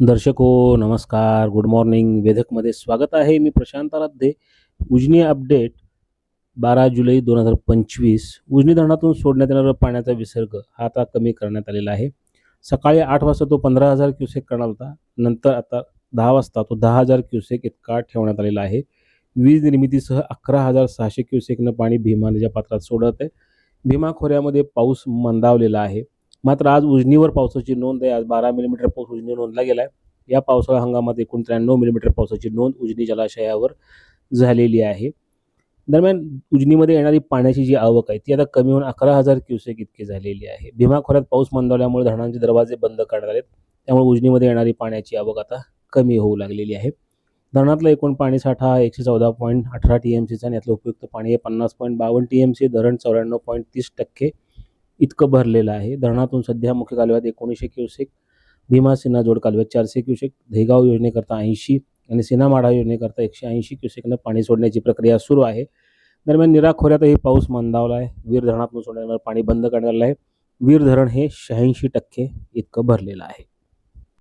दर्शक हो नमस्कार. गुड मॉर्निंग वेधकमध्ये स्वागत आहे. मी प्रशांत आराध्ये. उजनी अपडेट बारा जुलै दोन हजार पंचवीस. उजनी धरणातून सोडण्यात येणारा पाण्याचा विसर्ग हा आता कमी करण्यात आलेला आहे. सकाळी आठ वाजता तो पंधरा हजार क्युसेक करणार होता. नंतर आता दहा वाजता तो दहा हजार क्युसेक इतका ठेवण्यात आलेला आहे. वीज निर्मितीसह अकरा हजार सहाशे क्युसेकनं पाणी भीमा नदीच्या पात्रात सोडत आहे भीमा खोऱ्यामध्ये पाऊस मंदावलेला आहे. मात्र आज उजनीवर पावसाची नोंद आहे. आज बारा मिलीमीटर पाऊस उजनी नोंदला गेला आहे या पावसाळा हंगामात एकूण त्र्याण्णव मिलीमीटर पावसाची नोंद उजनी जलाशयावर झालेली आहे. दरम्यान उजनीमध्ये येणारी पाण्याची जी आवक आहे ती आता कमी होऊन अकरा हजार क्युसेक इतकी झालेली आहे. भीमा खोऱ्यात पाऊस मंदावल्यामुळे धरणांचे दरवाजे बंद करण्यात आलेत. त्यामुळे उजनीमध्ये येणारी पाण्याची आवक आता कमी होऊ लागलेली आहे. धरणातला एकूण पाणीसाठा हा एकशे चौदा पॉईंट अठरा टी एम सीचा आणि यातलं उपयुक्त पाणी हे पन्नास पॉईंट बावन्न टी एम सी धरण चौऱ्याण्णव पॉईंट तीस टक्के इतकं भरलेलं आहे. धरणातून सध्या मुख्य कालव्यात एकोणीसशे क्युसेक भीमा सिन्हा जोड कालव्यात चारशे क्युसेक धेगाव योजनेकरता ऐंशी आणि सिन्हा माढा योजनेकरता एकशे ऐंशी क्युसेकनं पाणी सोडण्याची प्रक्रिया सुरू आहे. दरम्यान निरा खोऱ्यातही पाऊस मंदावला आहे. वीर धरणातून सोडण्यावर पाणी बंद करण्यात आलं आहे. वीर धरण हे शहाऐंशी टक्के इतकं भरलेलं आहे.